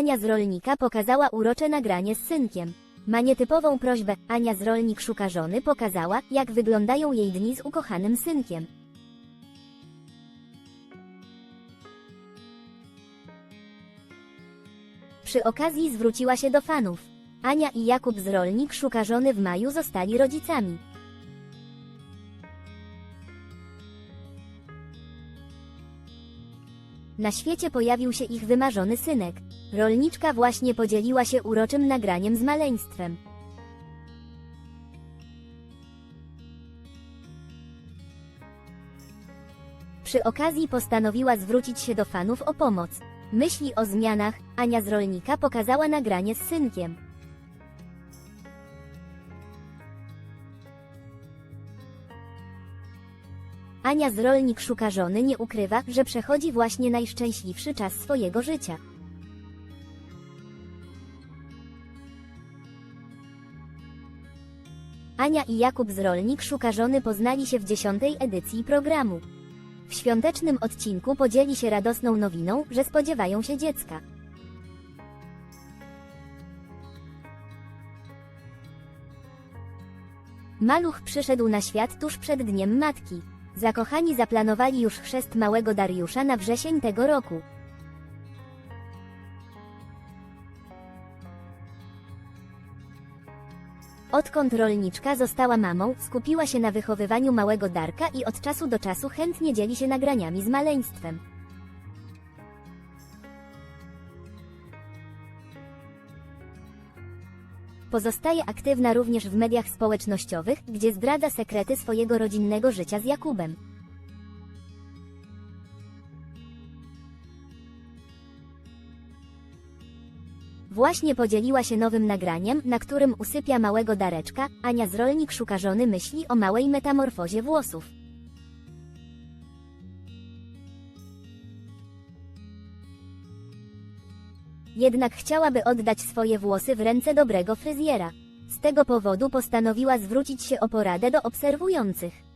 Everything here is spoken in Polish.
Ania z rolnika pokazała urocze nagranie z synkiem. Ma nietypową prośbę. Ania z rolnik szuka żony pokazała, jak wyglądają jej dni z ukochanym synkiem. Przy okazji zwróciła się do fanów. Ania i Jakub z rolnik szuka żony w maju zostali rodzicami. Na świecie pojawił się ich wymarzony synek. Rolniczka właśnie podzieliła się uroczym nagraniem z maleństwem. Przy okazji postanowiła zwrócić się do fanów o pomoc. Myśli o zmianach, Ania z rolnika pokazała nagranie z synkiem. Ania z rolnik szuka żony nie ukrywa, że przechodzi właśnie najszczęśliwszy czas swojego życia. Ania i Jakub z rolnik szuka żony poznali się w dziesiątej edycji programu. W świątecznym odcinku podzieli się radosną nowiną, że spodziewają się dziecka. Maluch przyszedł na świat tuż przed Dniem Matki. Zakochani zaplanowali już chrzest małego Dariusza na wrzesień tego roku. Odkąd rolniczka została mamą, skupiła się na wychowywaniu małego Darka i od czasu do czasu chętnie dzieli się nagraniami z maleństwem. Pozostaje aktywna również w mediach społecznościowych, gdzie zdradza sekrety swojego rodzinnego życia z Jakubem. Właśnie podzieliła się nowym nagraniem, na którym usypia małego Dareczka, Ania z rolnik szuka żony myśli o małej metamorfozie włosów. Jednak chciałaby oddać swoje włosy w ręce dobrego fryzjera. Z tego powodu postanowiła zwrócić się o poradę do obserwujących.